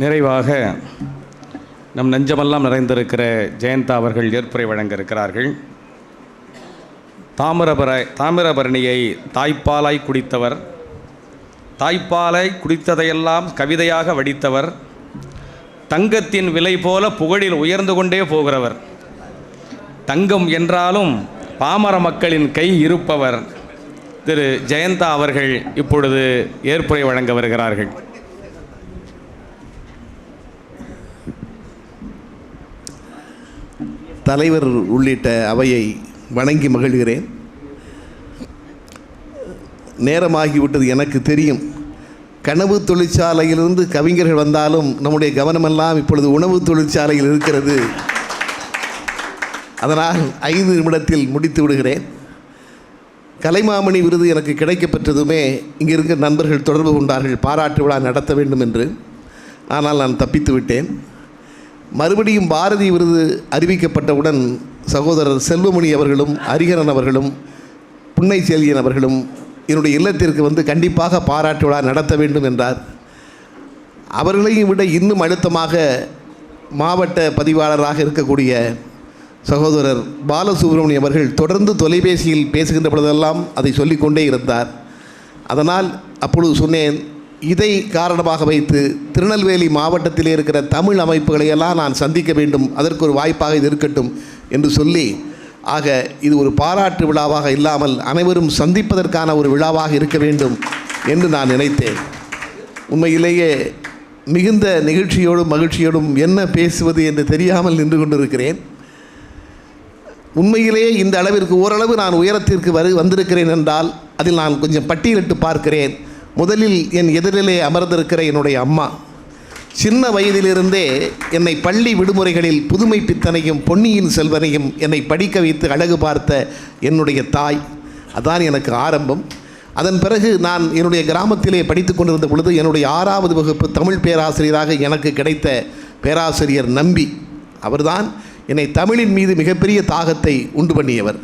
நிறைவாக நம் நெஞ்சமெல்லாம் நிறைந்திருக்கிற ஜெயந்தா அவர்கள் ஏற்புரை வழங்க இருக்கிறார்கள் தாமிரபர தாமிரபரணியை தாய்ப்பாலாய் குடித்தவர் தாய்ப்பாலாய் குடித்ததையெல்லாம் கவிதையாக வடித்தவர் தங்கத்தின் விலை போல புகழில் உயர்ந்து கொண்டே போகிறவர் தங்கம் என்றாலும் பாமர மக்களின் கை இருப்பவர் திரு ஜெயந்தா அவர்கள் இப்பொழுது ஏற்புரை வழங்க வருகிறார்கள். தலைவர் உள்ளிட்ட அவையை வணங்கி மகிழ்கிறேன். நேரமாகிவிட்டது எனக்கு தெரியும். கனவு தொழிற்சாலையிலிருந்து கவிஞர்கள் வந்தாலும் நம்முடைய கவனமெல்லாம் இப்பொழுது உணவு தொழிற்சாலையில் இருக்கிறது. அதனால் ஐந்து நிமிடத்தில் முடித்து விடுகிறேன். கலைமாமணி விருது எனக்கு கிடைக்கப்பெற்றதுமே இங்கே இருக்கிற நண்பர்கள் தொடர்பு கொண்டார்கள் பாராட்டு விழா நடத்த வேண்டும் என்று. ஆனால் நான் தப்பித்து விட்டேன். மறுபடியும் பாரதி விருது அறிவிக்கப்பட்டவுடன் சகோதரர் செல்வமணி அவர்களும் ஹரிகரன் அவர்களும் புன்னை செல்கியன் அவர்களும் என்னுடைய இல்லத்திற்கு வந்து கண்டிப்பாக பாராட்டு விழா நடத்த வேண்டும் என்றார். அவர்களையும் விட இன்னும் அழுத்தமாக மாவட்ட பதிவாளராக இருக்கக்கூடிய சகோதரர் பாலசுப்ரமணியம் அவர்கள் தொடர்ந்து தொலைபேசியில் பேசுகின்ற பொழுதெல்லாம் அதை சொல்லிக்கொண்டே இருந்தார். அதனால் அப்பொழுது சொன்னேன் இதை காரணமாக வைத்து திருநெல்வேலி மாவட்டத்திலே இருக்கிற தமிழ் அமைப்புகளையெல்லாம் நான் சந்திக்க வேண்டும். அதற்கு ஒரு வாய்ப்பாக இது இருக்கட்டும் என்று சொல்லி ஆக இது ஒரு பாராட்டு விழாவாக இல்லாமல் அனைவரும் சந்திப்பதற்கான ஒரு விழாவாக இருக்க வேண்டும் என்று நான் நினைத்தேன். உண்மையிலேயே மிகுந்த நிகழ்ச்சியோடும் மகிழ்ச்சியோடும் என்ன பேசுவது என்று தெரியாமல் நின்று கொண்டிருக்கிறேன். உண்மையிலேயே இந்த அளவிற்கு ஓரளவு நான் உயரத்திற்கு வரு வந்திருக்கிறேன் என்றால் அதில் நான் கொஞ்சம் பட்டியலிட்டு பார்க்கிறேன். முதலில் என் எதிரிலே அமர்ந்திருக்கிற என்னுடைய அம்மா சின்ன வயதிலிருந்தே என்னை பள்ளி விடுமுறைகளில் புதுமை பித்தனையும் பொன்னியின் செல்வனையும் என்னை படிக்க வைத்து அழகு பார்த்த என்னுடைய தாய். அதான் எனக்கு ஆரம்பம். அதன் பிறகு நான் என்னுடைய கிராமத்திலே படித்து கொண்டிருந்த பொழுது என்னுடைய ஆறாவது வகுப்பு தமிழ் பேராசிரியராக எனக்கு கிடைத்த பேராசிரியர் நம்பி. அவர்தான் என்னை தமிழின் மீது மிகப்பெரிய தாகத்தை உண்டு பண்ணியவர்.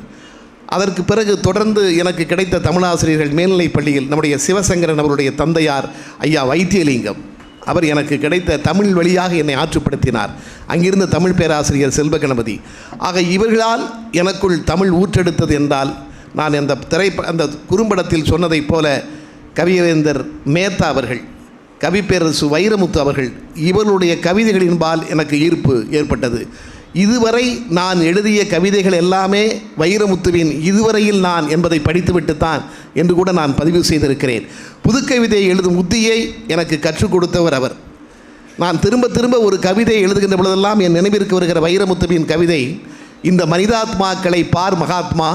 அதற்கு பிறகு தொடர்ந்து எனக்கு கிடைத்த தமிழாசிரியர்கள் மேல்நிலைப் பள்ளியில் நம்முடைய சிவசங்கரன் அவருடைய தந்தையார் ஐயா வைத்தியலிங்கம். அவர் எனக்கு கிடைத்த தமிழ் வழியாக என்னை ஆற்றுப்படுத்தினார். அங்கிருந்த தமிழ் பேராசிரியர் செல்வ கணபதி ஆக இவர்களால் எனக்குள் தமிழ் ஊற்றெடுத்தது என்றால் நான் அந்த திரை அந்த குறும்படத்தில் சொன்னதைப் போல கவியவேந்தர் மேத்தா அவர்கள் கவிப்பேரரசு வைரமுத்து அவர்கள் இவர்களுடைய கவிதைகளின்பால் எனக்கு ஈர்ப்பு ஏற்பட்டது. இதுவரை நான் எழுதிய கவிதைகள் எல்லாமே வைரமுத்துவின் இதுவரையில் நான் என்பதை படித்துவிட்டுத்தான் என்று கூட நான் பதிவு செய்திருக்கிறேன். புதுக்கவிதையை எழுதும் உத்தியை எனக்கு கற்றுக் கொடுத்தவர் அவர். நான் திரும்ப திரும்ப ஒரு கவிதை எழுதுகின்ற பொழுதெல்லாம் என் நினைவிற்கு வருகிற வைரமுத்துவின் கவிதை இந்த மனிதாத்மாக்களை பார் மகாத்மா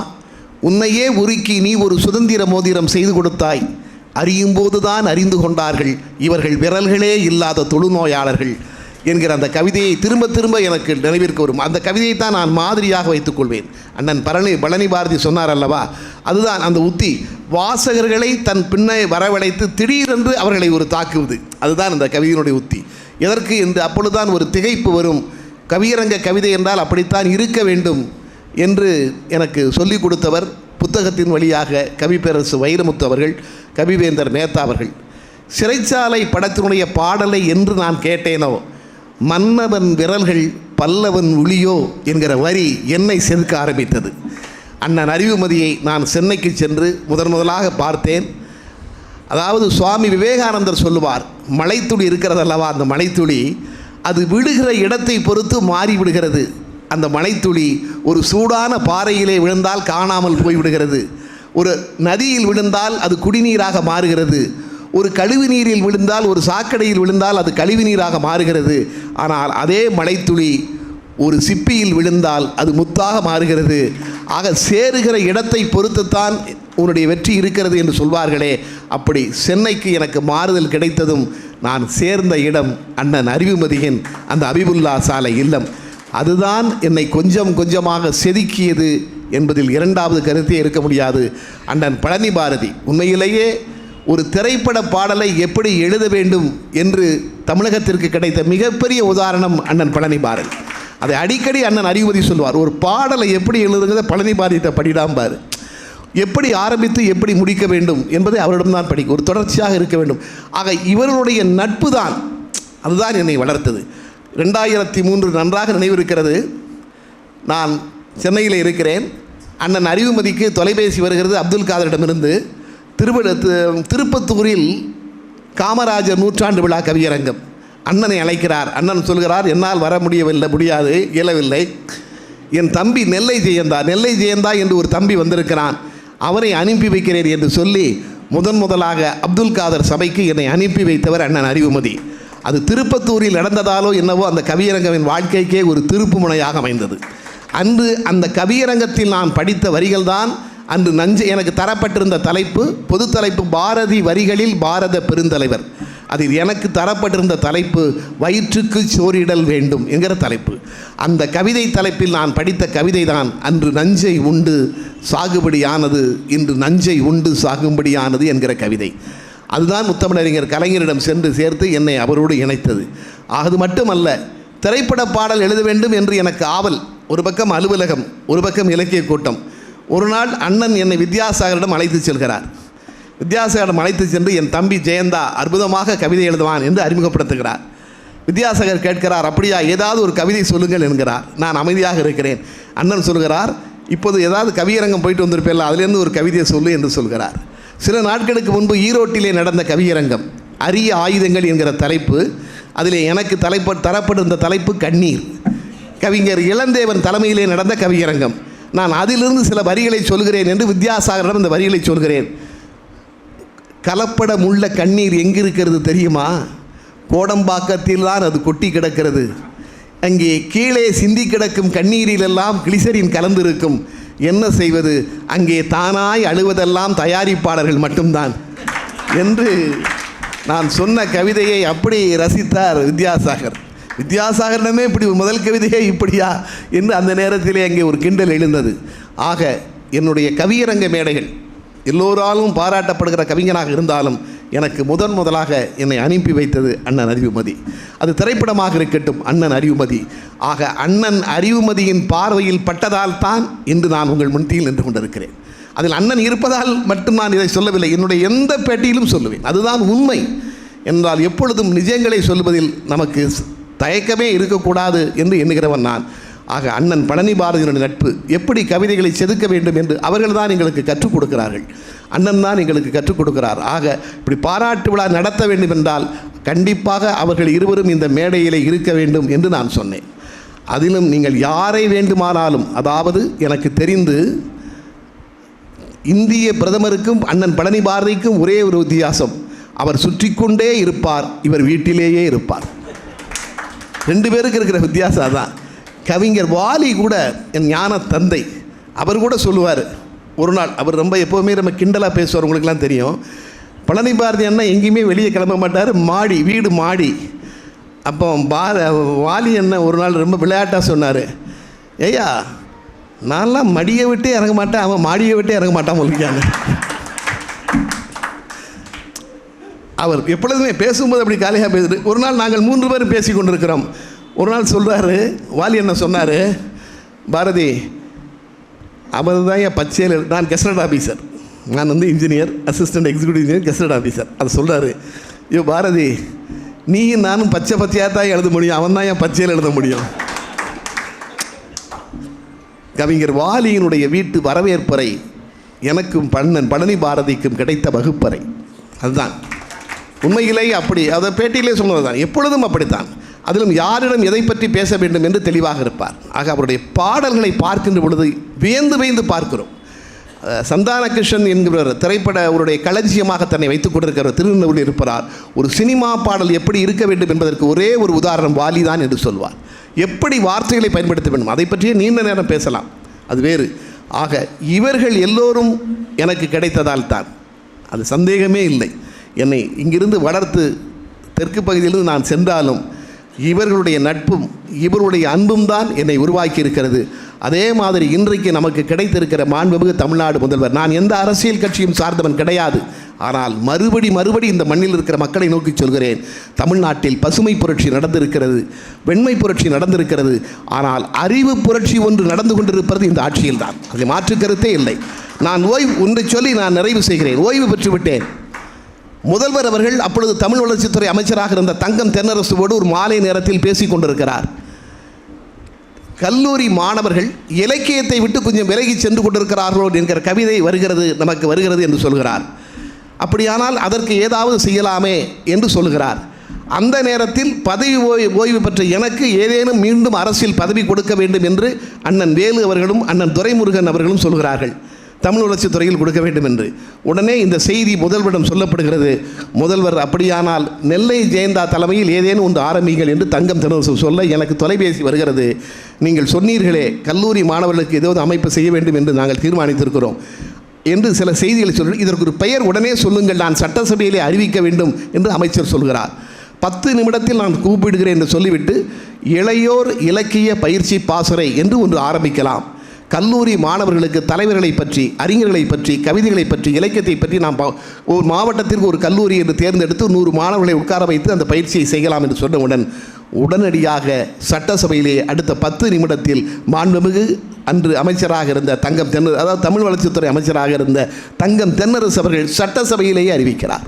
உன்னையே உருக்கி நீ ஒரு சுதந்திர மோதிரம் செய்து கொடுத்தாய். அறியும் போதுதான் அறிந்து கொண்டார்கள் இவர்கள் விரல்களே இல்லாத தொழுநோயாளர்கள். என்கிற அந்த கவிதையை திரும்ப திரும்ப எனக்கு நினைவிற்கு வரும். அந்த கவிதையை தான் நான் மாதிரியாக வைத்துக்கொள்வேன் அண்ணன் பழனி பழனி பாரதி சொன்னார் அல்லவா? அதுதான் அந்த உத்தி. வாசகர்களை தன் பின்னே வரவழைத்து திடீரென்று அவர்களை ஒரு தாக்குவது. அதுதான் அந்த கவிதையினுடைய உத்தி. எதற்கு என்று அப்பொழுதுதான் ஒரு திகைப்பு வரும். கவியரங்க கவிதை என்றால் அப்படித்தான் இருக்க வேண்டும் என்று எனக்கு சொல்லிக் கொடுத்தவர் புத்தகத்தின் வழியாக கவிப்பேரரசு வைரமுத்து அவர்கள் கவிவேந்தர் மேத்தா அவர்கள். சிறைச்சாலை படத்தினுடைய பாடலை என்று நான் கேட்டேனோ? மன்னவன் விரல்கள் பல்லவன் ஒளியோ என்கிற வரி என்னை செதுக்க ஆரம்பித்தது. அண்ணன் அறிவுமதியை நான் சென்னைக்கு சென்று முதன் முதலாக பார்த்தேன். அதாவது சுவாமி விவேகானந்தர் சொல்லுவார் மலைத்துளி இருக்கிறதல்லவா அந்த மலைத்துளி? அது விடுகிற இடத்தை பொறுத்து மாறி விடுகிறது. அந்த மலைத்துளி ஒரு சூடான பாறையிலே விழுந்தால் காணாமல் போய்விடுகிறது. ஒரு நதியில் விழுந்தால் அது குடிநீராக மாறுகிறது. ஒரு கழிவு நீரில் விழுந்தால் ஒரு சாக்கடையில் விழுந்தால் அது கழிவு நீராக மாறுகிறது. ஆனால் அதே மலைத்துளி ஒரு சிப்பியில் விழுந்தால் அது முத்தாக மாறுகிறது. ஆக சேருகிற இடத்தை பொறுத்துத்தான் உன்னுடைய வெற்றி இருக்கிறது என்று சொல்வார்களே. அப்படி சென்னைக்கு எனக்கு மாறுதல் கிடைத்ததும் நான் சேர்ந்த இடம் அண்ணன் அறிவுமதியின் அந்த அபிபுல்லா சாலை இல்லம். அதுதான் என்னை கொஞ்சம் கொஞ்சமாக செதுக்கியது என்பதில் இரண்டாவது கருத்தே இருக்க முடியாது. அண்ணன் பழனி பாரதி உண்மையிலேயே ஒரு திரைப்பட பாடலை எப்படி எழுத வேண்டும் என்று தமிழகத்திற்கு கிடைத்த மிகப்பெரிய உதாரணம் அண்ணன் பழனி பாரதி அதை அடிக்கடி அண்ணன் அறிவுமதி சொல்வார் ஒரு பாடலை எப்படி எழுதுங்கிறத பழனி பாரதிட்ட படிடாம்பார் எப்படி ஆரம்பித்து எப்படி முடிக்க வேண்டும் என்பதை அவரிடம்தான் படிக்கும் ஒரு தொடர்ச்சியாக இருக்க வேண்டும். ஆக இவர்களுடைய நட்பு தான் அதுதான் என்னை வளர்த்தது. ரெண்டாயிரத்தி மூன்று நன்றாக நினைவிருக்கிறது. நான் சென்னையில் இருக்கிறேன். அண்ணன் அறிவுமதிக்கு தொலைபேசி வருகிறது அப்துல் காதரிடமிருந்து. திருவிழ திருப்பத்தூரில் காமராஜர் நூற்றாண்டு விழா கவியரங்கம். அண்ணனை அழைக்கிறார். அண்ணன் சொல்கிறார் என்னால் வர முடியவில்லை முடியாது இயலவில்லை. என் தம்பி நெல்லை ஜெயந்தா நெல்லை ஜெயந்தா என்று ஒரு தம்பி வந்திருக்கிறான். அவனை அனுப்பி வைக்கிறேன் என்று சொல்லி முதன் முதலாக அப்துல் காதர் சபைக்கு என்னை அனுப்பி வைத்தவர் அண்ணன் அறிவுமதி. அது திருப்பத்தூரில் நடந்ததாலோ என்னவோ அந்த கவியரங்கவின் வாழ்க்கைக்கே ஒரு திருப்புமுனையாக அமைந்தது. அன்று அந்த கவியரங்கத்தில் நான் படித்த வரிகள்தான் அன்று நஞ்சை எனக்கு தரப்பட்டிருந்த தலைப்பு பொது தலைப்பு பாரதி வரிகளில் பாரத பெருந்தலைவர். அதில் எனக்கு தரப்பட்டிருந்த தலைப்பு வயிற்றுக்கு சோறிடல் வேண்டும் என்கிற தலைப்பு. அந்த கவிதை தலைப்பில் நான் படித்த கவிதை தான் அன்று நஞ்சை உண்டு சாகுபடியானது இன்று நஞ்சை உண்டு சாகும்படியானது என்கிற கவிதை. அதுதான் முத்தமிழறிஞர் கலைஞரிடம் சென்று சேர்த்து என்னை அவரோடு இணைத்தது. அது மட்டுமல்ல திரைப்பட பாடல் எழுத வேண்டும் என்று எனக்கு ஆவல் ஒரு பக்கம் அலுவலகம் ஒரு பக்கம் இலக்கிய கூட்டம். ஒரு நாள் அண்ணன் என்னை வித்யாசாகரிடம் அழைத்து செல்கிறார். வித்யாசாகரிடம் அழைத்து சென்று என் தம்பி ஜெயந்தா அற்புதமாக கவிதை எழுதுவான் என்று அறிமுகப்படுத்துகிறார். வித்யாசாகர் கேட்கிறார் அப்படியா ஏதாவது ஒரு கவிதை சொல்லுங்கள் என்கிறார். நான் அமைதியாக இருக்கிறேன். அண்ணன் சொல்கிறார் இப்போது ஏதாவது கவியரங்கம் போயிட்டு வந்திருப்பேன்ல அதுலேருந்து ஒரு கவிதையை சொல்லு என்று சொல்கிறார். சில நாட்களுக்கு முன்பு ஈரோட்டிலே நடந்த கவியரங்கம் அரிய ஆயுதங்கள் என்கிற தலைப்பு அதில் எனக்கு தலைப்ப தரப்பட்டிருந்த தலைப்பு கண்ணீர். கவிஞர் இளந்தேவன் தலைமையிலே நடந்த கவியரங்கம். நான் அதிலிருந்து சில வரிகளை சொல்கிறேன் என்று வித்யாசாகரிடம் இந்த வரிகளை சொல்கிறேன். கலப்படமுள்ள கண்ணீர் எங்கிருக்கிறது தெரியுமா? கோடம்பாக்கத்தில் தான் அது கொட்டி கிடக்கிறது. அங்கே கீழே சிந்தி கிடக்கும் கண்ணீரிலெல்லாம் கிளிசரின் கலந்திருக்கும். என்ன செய்வது? அங்கே தானாய் அழுவதெல்லாம் தயாரிப்பாளர்கள் மட்டும்தான். என்று நான் சொன்ன கவிதையை அப்படி ரசித்தார் வித்யாசாகர். வித்யாசாகரனமே இப்படி ஒரு முதல் கவிதையே இப்படியா என்று அந்த நேரத்திலே அங்கே ஒரு கிண்டல் எழுந்தது. ஆக என்னுடைய கவியரங்க மேடைகள் எல்லோராலும் பாராட்டப்படுகிற கவிஞனாக இருந்தாலும் எனக்கு முதன் முதலாக என்னை அனுப்பி வைத்தது அண்ணன் அறிவுமதி. அது திரைப்படமாக இருக்கட்டும் அண்ணன் அறிவுமதி. ஆக அண்ணன் அறிவுமதியின் பார்வையில் பட்டதால் தான் இன்று நான் உங்கள் முன்தியில் நின்று கொண்டிருக்கிறேன். அதில் அண்ணன் இருப்பதால் மட்டும் நான் இதை சொல்லவில்லை. என்னுடைய எந்த பேட்டியிலும் சொல்லுவேன். அதுதான் உண்மை. என்றால் எப்பொழுதும் நிஜங்களை சொல்வதில் நமக்கு தயக்கமே இருக்கக்கூடாது என்று எண்ணுகிறவன் நான். ஆக அண்ணன் பழனி பாரதியினுடைய நட்பு எப்படி கவிதைகளை செதுக்க வேண்டும் என்று அவர்கள் தான் எங்களுக்கு கற்றுக் கொடுக்கிறார்கள். அண்ணன் தான் எங்களுக்கு கற்றுக் கொடுக்கிறார். ஆக இப்படி பாராட்டு விழா நடத்த வேண்டும் என்றால் கண்டிப்பாக அவர்கள் இருவரும் இந்த மேடையிலே இருக்க வேண்டும் என்று நான் சொன்னேன். அதிலும் நீங்கள் யாரை வேண்டுமானாலும் அதாவது எனக்கு தெரிந்து இந்திய பிரதமருக்கும் அண்ணன் பழனி பாரதிக்கும் ஒரே ஒரு வித்தியாசம். அவர் சுற்றி கொண்டே இருப்பார் இவர் வீட்டிலேயே இருப்பார். ரெண்டு பேருக்கு இருக்கிற வித்தியாசம் அதான். கவிஞர் வாலி கூட என் ஞான தந்தை அவர் கூட சொல்லுவார். ஒரு நாள் அவர் ரொம்ப எப்போவுமே நம்ம கிண்டலாக பேசுவார் உங்களுக்குலாம் தெரியும். பழனி பாரதி அண்ணா எங்கேயுமே வெளியே கிளம்ப மாட்டார். மாடி வீடு மாடி. அப்போ பார வாலி அண்ணன் ஒரு நாள் ரொம்ப விளையாட்டாக சொன்னார். ஐயா நான்லாம் மடியை விட்டே இறங்க மாட்டேன் அவன் மாடியை விட்டே இறங்க மாட்டான் உங்களுக்கு அவர் எப்பொழுதுமே பேசும்போது அப்படி காலியாக பேசுது ஒரு நாள் நாங்கள் மூன்று பேரும் பேசி கொண்டிருக்கிறோம். ஒரு நாள் சொல்கிறாரு வாலி என்ன சொன்னார் பாரதி அவர் தான் என் பச்சையில் நான் கெஸ்டட் ஆஃபீஸர் நான் வந்து engineer assistant executive engineer gazetted officer அதை சொல்கிறாரு ஐயோ பாரதி நீயும் நானும் பச்சை பச்சையாக தான் எழுத முடியும். அவன் தான் என் பச்சையில் எழுத முடியும். கவிஞர் வாலியினுடைய வீட்டு வரவேற்பறை எனக்கும் பண்ணன் பழனி பாரதிக்கும் கிடைத்த வகுப்பறை. அதுதான். உண்மையிலேயே அப்படி. அதை பேட்டியிலே சொல்வது தான் எப்பொழுதும் அப்படித்தான். அதிலும் யாரிடம் எதை பற்றி பேச வேண்டும் என்று தெளிவாக இருப்பார். ஆக அவருடைய பாடல்களை பார்க்கின்ற பொழுது வியந்து வியந்து பார்க்கிறோம். சந்தான கிருஷ்ணன் என்கிறவர் திரைப்பட அவருடைய களஞ்சியமாக தன்னை வைத்துக் கொண்டிருக்கிற திருநெல்வேலியில் இருப்பார் ஒரு சினிமா பாடல் எப்படி இருக்க வேண்டும் என்பதற்கு ஒரே ஒரு உதாரணம் வாலி தான் என்று சொல்வார். எப்படி வார்த்தைகளை பயன்படுத்த வேண்டும்? அதை பற்றியே நீண்ட நேரம் பேசலாம். அது வேறு. ஆக இவர்கள் எல்லோரும் எனக்கு கிடைத்ததால் தான் அது சந்தேகமே இல்லை. என்னை இங்கிருந்து வளர்த்து தெற்கு பகுதியிலிருந்து நான் சென்றாலும் இவர்களுடைய நட்பும் இவருடைய அன்பும் தான் என்னை உருவாக்கி இருக்கிறது அதே மாதிரி இன்றைக்கு நமக்கு கிடைத்திருக்கிற மாண்புமிகு தமிழ்நாடு முதல்வர். நான் எந்த அரசியல் கட்சியும் சார்ந்தவன் கிடையாது. ஆனால் மறுபடி மறுபடி இந்த மண்ணில் இருக்கிற மக்களை நோக்கி சொல்கிறேன். தமிழ்நாட்டில் பசுமை புரட்சி நடந்திருக்கிறது வெண்மை புரட்சி நடந்திருக்கிறது. ஆனால் அறிவு புரட்சி ஒன்று நடந்து கொண்டிருப்பது இந்த ஆட்சியில் தான் அதில் மாற்று கருத்தே இல்லை. நான் ஓய்வு ஒன்றை சொல்லி நான் நிறைவு செய்கிறேன். ஓய்வு பெற்றுவிட்டேன். முதல்வர் அவர்கள் அப்பொழுது தமிழ் வளர்ச்சித்துறை அமைச்சராக இருந்த தங்கம் தென்னரசுவோடு ஒரு மாலை நேரத்தில் பேசிக் கொண்டிருக்கிறார். கல்லூரி மாணவர்கள் இலக்கியத்தை விட்டு கொஞ்சம் விலகி சென்று கொண்டிருக்கிறார்களோ என்கிற கவிதை வருகிறது நமக்கு வருகிறது என்று சொல்கிறார். அப்படியானால் அதற்கு ஏதாவது செய்யலாமே என்று சொல்கிறார். அந்த நேரத்தில் பதவி ஓய்வு ஓய்வு பெற்ற எனக்கு ஏதேனும் மீண்டும் அரசியல் பதவி கொடுக்க வேண்டும் என்று அண்ணன் வேலு அவர்களும் அண்ணன் துரைமுருகன் அவர்களும் சொல்கிறார்கள். தமிழ் வளர்ச்சித் துறையில் கொடுக்க வேண்டும் என்று. உடனே இந்த செய்தி முதல்வரிடம் சொல்லப்படுகிறது முதல்வர் அப்படியானால் நெல்லை ஜெயந்தா தலைமையில் ஏதேனும் ஒன்று ஆரம்பிங்கள் என்று தங்கம் தினசு சொல்ல எனக்கு தொலைபேசி வருகிறது. நீங்கள் சொன்னீர்களே கல்லூரி மாணவர்களுக்கு ஏதாவது அமைப்பு செய்ய வேண்டும் என்று நாங்கள் தீர்மானித்திருக்கிறோம் என்று சில செய்திகளை சொல்லி இதற்கு ஒரு பெயர் உடனே சொல்லுங்கள் நான் சட்டசபையிலே அறிவிக்க வேண்டும் என்று அமைச்சர் சொல்கிறார். பத்து நிமிடத்தில் நான் கூப்பிடுகிறேன் என்று சொல்லிவிட்டு இளையோர் இலக்கிய பயிற்சி பாசறை என்று ஒன்று ஆரம்பிக்கலாம். கல்லூரி மாணவர்களுக்கு தலைவர்களை பற்றி அறிஞர்களை பற்றி கவிதைகளை பற்றி இலக்கியத்தை பற்றி நாம் பா- ஒரு மாவட்டத்திற்கு ஒரு கல்லூரி என்று தேர்ந்தெடுத்து நூறு மாணவர்களை உட்கார வைத்து அந்த பயிற்சியை செய்யலாம் என்று சொன்னவுடன் உடனடியாக சட்டசபையிலே அடுத்த பத்து நிமிடத்தில் மாண்புமிகு அன்று அமைச்சராக இருந்த தங்கம் தென்னர் அதாவது தமிழ் வளர்ச்சித்துறை அமைச்சராக இருந்த தங்கம் தென்னரசு அவர்கள் சட்டசபையிலேயே அறிவிக்கிறார்.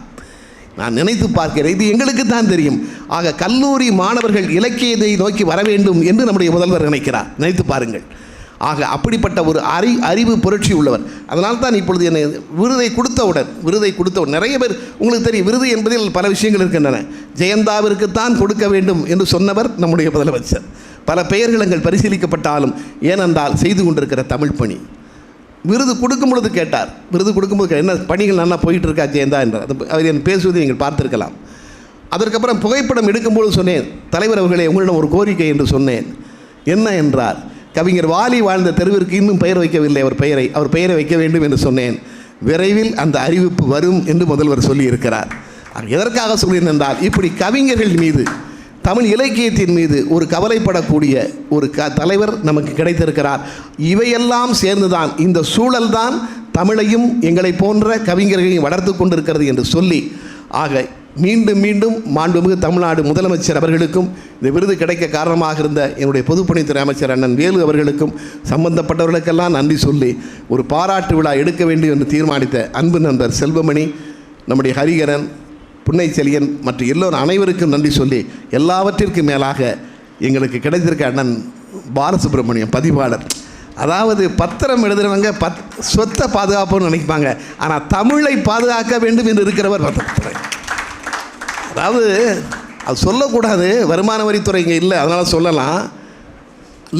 நான் நினைத்து பார்க்கிறேன் இது எங்களுக்கு தான் தெரியும். ஆக கல்லூரி மாணவர்கள் இலக்கியத்தை நோக்கி வர வேண்டும் என்று நம்முடைய முதல்வர் நினைக்கிறார். நினைத்து பாருங்கள். ஆக அப்படிப்பட்ட ஒரு அறி அறிவு புரட்சி உள்ளவர் அதனால் தான் இப்பொழுது என்னை விருதை கொடுத்தவுடன் விருதை கொடுத்தவுடன் நிறைய பேர் உங்களுக்கு தெரியும் விருது என்பதில் பல விஷயங்கள் இருக்கின்றன. ஜெயந்தாவிற்குத்தான் கொடுக்க வேண்டும் என்று சொன்னவர் நம்முடைய முதலமைச்சர். பல பெயர்கள் எங்கள் பரிசீலிக்கப்பட்டாலும் ஏனென்றால் செய்து கொண்டிருக்கிற தமிழ் பணி. விருது கொடுக்கும் பொழுது கேட்டார். விருது கொடுக்கும்போது என்ன பணிகள் நல்லா போயிட்டு இருக்கா ஜெயந்தா என்றார். அது அவர் என் பேசுவதை நீங்கள் பார்த்துருக்கலாம். அதற்கப்புறம் புகைப்படம் எடுக்கும்போது சொன்னேன் தலைவர் அவர்களே உங்களிடம் ஒரு கோரிக்கை என்று சொன்னேன். என்ன என்றார்? கவிஞர் வாலி வாழ்ந்த தெருவிற்கு இன்னும் பெயர் வைக்கவில்லை. அவர் பெயரை அவர் பெயரை வைக்க வேண்டும் என்று சொன்னேன். விரைவில் அந்த அறிவிப்பு வரும் என்று முதல்வர் சொல்லியிருக்கிறார். அது எதற்காக சொல்கிறேன் என்றால் இப்படி கவிஞர்கள் மீது தமிழ் இலக்கியத்தின் மீது ஒரு கவலைப்படக்கூடிய ஒரு க தலைவர் நமக்கு கிடைத்திருக்கிறார். இவையெல்லாம் சேர்ந்துதான் இந்த சூழல்தான் தமிழையும் எங்களை போன்ற கவிஞர்களையும் வளர்த்து கொண்டிருக்கிறது என்று சொல்லி ஆக மீண்டும் மீண்டும் மாண்புமிகு தமிழ்நாடு முதலமைச்சர் அவர்களுக்கும் இந்த விருது கிடைக்க காரணமாக இருந்த என்னுடைய பொதுப்பணித்துறை அமைச்சர் அண்ணன் வேலு அவர்களுக்கும் சம்பந்தப்பட்டவர்களுக்கெல்லாம் நன்றி சொல்லி ஒரு பாராட்டு விழா எடுக்க வேண்டும் என்று தீர்மானித்த அன்பு நண்பர் செல்வமணி நம்முடைய ஹரிகரன் புன்னை செலியன் மற்ற எல்லோரும் அனைவருக்கும் நன்றி சொல்லி எல்லாவற்றிற்கும் மேலாக எங்களுக்கு கிடைத்திருக்க அண்ணன் பாலசுப்ரமணியம் பதிவாளர். அதாவது பத்திரம் எழுதுறவங்க பத் சொத்தை பாதுகாப்புன்னு நினைப்பாங்க. ஆனால் தமிழை பாதுகாக்க வேண்டும் என்று இருக்கிறவர் பத்திரத்துறை. அதாவது அது சொல்லக்கூடாது. வருமான வரித்துறை இங்கே இல்லை அதனால் சொல்லலாம்.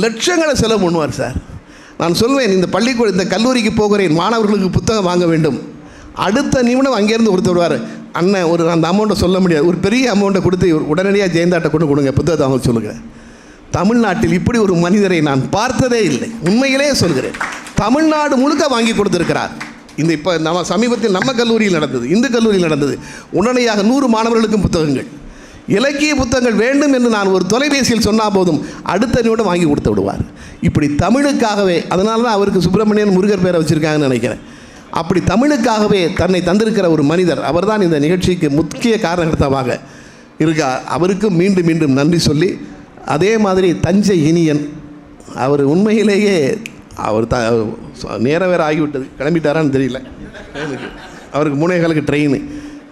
லட்சங்களை செலவு பண்ணுவார் சார். நான் சொல்வேன் இந்த பள்ளிக்கூட இந்த கல்லூரிக்கு போகிறேன் மாணவர்களுக்கு புத்தகம் வாங்க வேண்டும். அடுத்த நிமிடம் அங்கேருந்து ஒருத்தர் வருவார். அண்ணன் ஒரு அந்த அமௌண்ட்டை சொல்ல முடியாது. ஒரு பெரிய அமௌண்ட்டை கொடுத்து உடனடியாக ஜெயந்தாட்டை கொண்டு கொடுங்க புத்தகத்தை அவங்க சொல்லுங்கள் தமிழ்நாட்டில் இப்படி ஒரு மனிதரை நான் பார்த்ததே இல்லை. உண்மையிலே சொல்கிறேன். தமிழ்நாடு முழுக்க வாங்கி கொடுத்துருக்கிறார். இந்த இப்போ நம்ம சமீபத்தில் நம்ம கல்லூரியில் நடந்தது இந்து கல்லூரியில் நடந்தது. உடனடியாக நூறு மாணவர்களுக்கும் புத்தகங்கள். இலக்கிய புத்தகங்கள் வேண்டும் என்று நான் ஒரு தொலைபேசியில் சொன்னால் போதும் அடுத்த நிமிடம் வாங்கி கொடுத்து விடுவார். இப்படி தமிழுக்காகவே அதனால தான் அவருக்கு சுப்பிரமணியன் முருகர் பேரை வச்சுருக்காங்கன்னு நினைக்கிறேன். அப்படி தமிழுக்காகவே தன்னை தந்திருக்கிற ஒரு மனிதர் அவர்தான் இந்த நிகழ்ச்சிக்கு முக்கிய காரணகர்த்தாவாக இருக்கா அவருக்கும் மீண்டும் மீண்டும் நன்றி சொல்லி அதே மாதிரி தஞ்சை இனியன் அவர் உண்மையிலேயே அவர் த நேரம் வேறு ஆகிவிட்டது. கிளம்பிட்டாரான்னு தெரியல. அவருக்கு மூணே ட்ரெயின்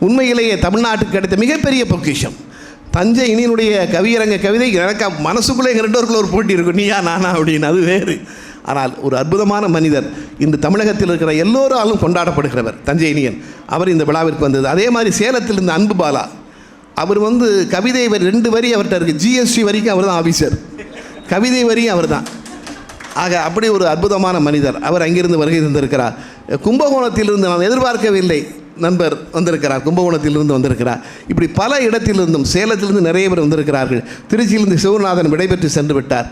உண்மையிலேயே தமிழ்நாட்டுக்கு கிடைத்த மிகப்பெரிய பொக்கிஷம். தஞ்சை இனியனுடைய கவியரங்க கவிதை எனக்கு மனசுக்குள்ளே எங்கள் ரெண்டோருக்குள்ள ஒரு போட்டி இருக்கும் நீயா நானா அப்படின்னு அது வேறு. ஆனால் ஒரு அற்புதமான மனிதர் இன்று தமிழகத்தில் இருக்கிற எல்லோராலும் கொண்டாடப்படுகிறவர் தஞ்சை இனியன். அவர் இந்த விழாவிற்கு வந்தது. அதே மாதிரி சேலத்தில் இருந்த அன்பு பாலா. அவர் வந்து கவிதை வரி ரெண்டு வரி அவர்கிட்ட இருக்குது ஜிஎஸ்டி வரைக்கும் அவர் தான் ஆஃபீஸர் கவிதை வரியும் அவர் தான் ஆக அப்படி ஒரு அற்புதமான மனிதர் அவர் அங்கிருந்து வருகை தந்திருக்கிறார். கும்பகோணத்திலிருந்து நான் எதிர்பார்க்கவில்லை. நண்பர் வந்திருக்கிறார் கும்பகோணத்திலிருந்து வந்திருக்கிறார். இப்படி பல இடத்திலிருந்தும் சேலத்திலிருந்து நிறைய பேர் வந்திருக்கிறார்கள். திருச்சியிலிருந்து சிவநாதன் விடைபெற்று சென்று விட்டார்.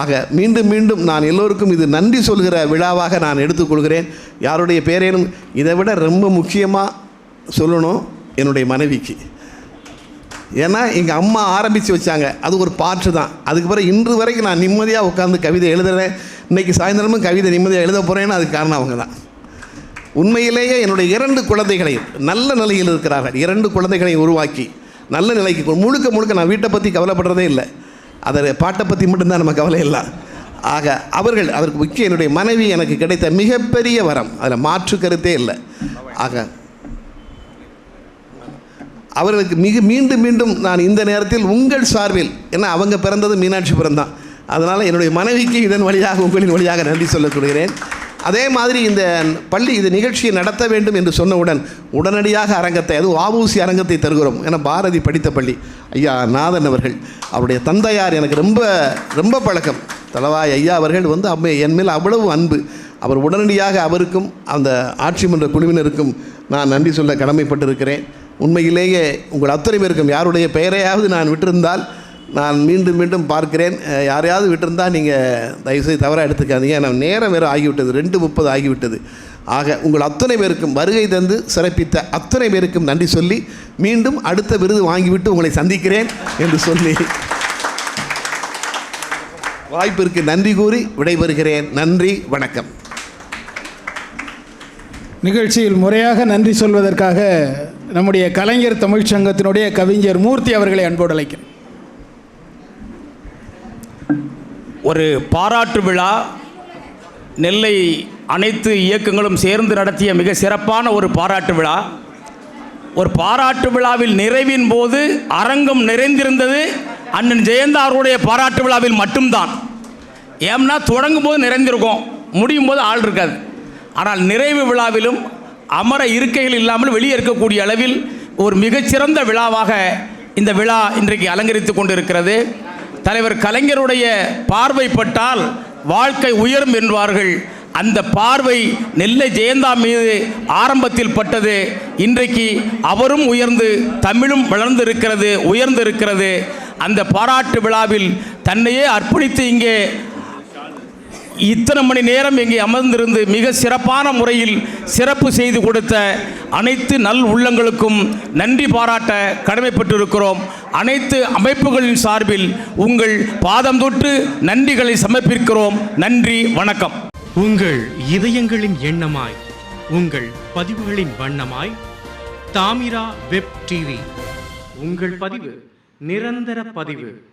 ஆக மீண்டும் மீண்டும் நான் எல்லோருக்கும் இது நன்றி சொல்கிற விழாவாக நான் எடுத்துக்கொள்கிறேன் யாருடைய பேரேனும் இதை விட ரொம்ப முக்கியமாக சொல்லணும் என்னுடைய மனைவிக்கு. ஏன்னா எங்கள் அம்மா ஆரம்பித்து வச்சாங்க. அது ஒரு பாட்டு தான். அதுக்கு பிறகு இன்று வரைக்கும் நான் நிம்மதியாக உட்காந்து கவிதை எழுதுறேன். இன்றைக்கி சாயந்தரமும் கவிதை நிம்மதியாக எழுத போகிறேன்னு அதுக்கு காரணம் அவங்க தான். உண்மையிலேயே என்னுடைய இரண்டு குழந்தைகளையும் நல்ல நிலையில் இருக்கிறார்கள். இரண்டு குழந்தைகளையும் உருவாக்கி நல்ல நிலைக்கு முழுக்க முழுக்க நான் வீட்டை பற்றி கவலைப்படுறதே இல்லை. அதை பாட்டை பற்றி மட்டும்தான் நம்ம கவலை இல்லை. ஆக அவர்கள் அதற்கு முக்கிய என்னுடைய மனைவி எனக்கு கிடைத்த மிகப்பெரிய வரம். அதில் மாற்று கருத்தே இல்லை. ஆக அவர்களுக்கு மிக மீண்டும் மீண்டும் நான் இந்த நேரத்தில் உங்கள் சார்பில் ஏன்னா அவங்க பிறந்தது மீனாட்சிபுரம் தான் அதனால் என்னுடைய மனைவிக்கு இதன் வழியாக உங்களின் வழியாக நன்றி சொல்லக் கொள்கிறேன் அதே மாதிரி இந்த பள்ளி இந்த நிகழ்ச்சியை நடத்த வேண்டும் என்று சொன்னவுடன் உடனடியாக அரங்கத்தை அது வாவூசி அரங்கத்தை தருகிறோம் ஏன்னா பாரதி படித்த பள்ளி. ஐயா நாதன் அவர்கள் அவருடைய தந்தையார் எனக்கு ரொம்ப ரொம்ப பழக்கம். தலவாய் ஐயா அவர்கள் வந்து அம்மை என் மேல் அவ்வளவு அன்பு. அவர் உடனடியாக அவருக்கும் அந்த ஆட்சி மன்ற குழுவினருக்கும் நான் நன்றி சொல்ல கடமைப்பட்டிருக்கிறேன். உண்மையிலேயே உங்கள் அத்தனை பேருக்கும் யாருடைய பெயரையாவது நான் விட்டிருந்தால் நான் மீண்டும் மீண்டும் பார்க்கிறேன். யாரையாவது விட்டிருந்தால் நீங்கள் தயவுசெய்து தவறாக எடுத்துக்காதீங்க. நான் நேரம் வேறு ஆகிவிட்டது. ரெண்டு முப்பது ஆகிவிட்டது. ஆக உங்கள் அத்தனை பேருக்கும் வருகை தந்து சிறப்பித்த அத்தனை பேருக்கும் நன்றி சொல்லி மீண்டும் அடுத்த விருது வாங்கிவிட்டு உங்களை சந்திக்கிறேன் என்று சொல்லி வாய்ப்பிற்கு நன்றி கூறி விடைபெறுகிறேன். நன்றி வணக்கம். நிகழ்ச்சியில் முறையாக நன்றி சொல்வதற்காக நம்முடைய கலைஞர் தமிழ்ச் சங்கத்தினுடைய கவிஞர் மூர்த்தி அவர்களை அன்போடு அழைக்கிறேன். ஒரு பாராட்டு விழா நெல்லை அனைத்து இயக்கங்களும் சேர்ந்து நடத்திய மிக சிறப்பான ஒரு பாராட்டு விழா. ஒரு பாராட்டு விழாவில் நிறைவின் போது அரங்கம் நிறைந்திருந்தது. அண்ணன் ஜெயந்தா அவருடைய பாராட்டு விழாவில் மட்டும்தான். ஏம்னா தொடங்கும் போது நிறைந்திருக்கும் முடியும் போது ஆள் இருக்காது. ஆனால் நிறைவு விழாவிலும் அமர இருக்கைகள் இல்லாமல் வெளியே இருக்கக்கூடிய அளவில் ஒரு மிகச்சிறந்த விழாவாக இந்த விழா இன்றைக்கு அலங்கரித்து கொண்டிருக்கிறது. தலைவர் கலைஞருடைய பார்வைப்பட்டால் வாழ்க்கை உயரும் என்பார்கள். அந்த பார்வை நெல்லை ஜெயந்தா மீது ஆரம்பத்தில் பட்டது. இன்றைக்கு அவரும் உயர்ந்து தமிழும் வளர்ந்து இருக்கிறது உயர்ந்து இருக்கிறது அந்த பாராட்டு விழாவில் தன்னையே அர்ப்பணித்து இங்கே இத்தனை மணி நேரம் இங்கே அமர்ந்திருந்து மிக சிறப்பான முறையில் சிறப்பு செய்து கொடுத்த அனைத்து நல் உள்ளங்களுக்கும் நன்றி பாராட்ட கடமைப்பட்டிருக்கிறோம். அனைத்து அமைப்புகளின் சார்பில் உங்கள் பாதம் தொட்டு நன்றிகளை சமர்ப்பிக்கிறோம். நன்றி வணக்கம். உங்கள் இதயங்களின் எண்ணமாய் உங்கள் பதிவுகளின் வண்ணமாய் தாமிரா வெப் டிவி. உங்கள் பதிவு நிரந்தர பதிவு.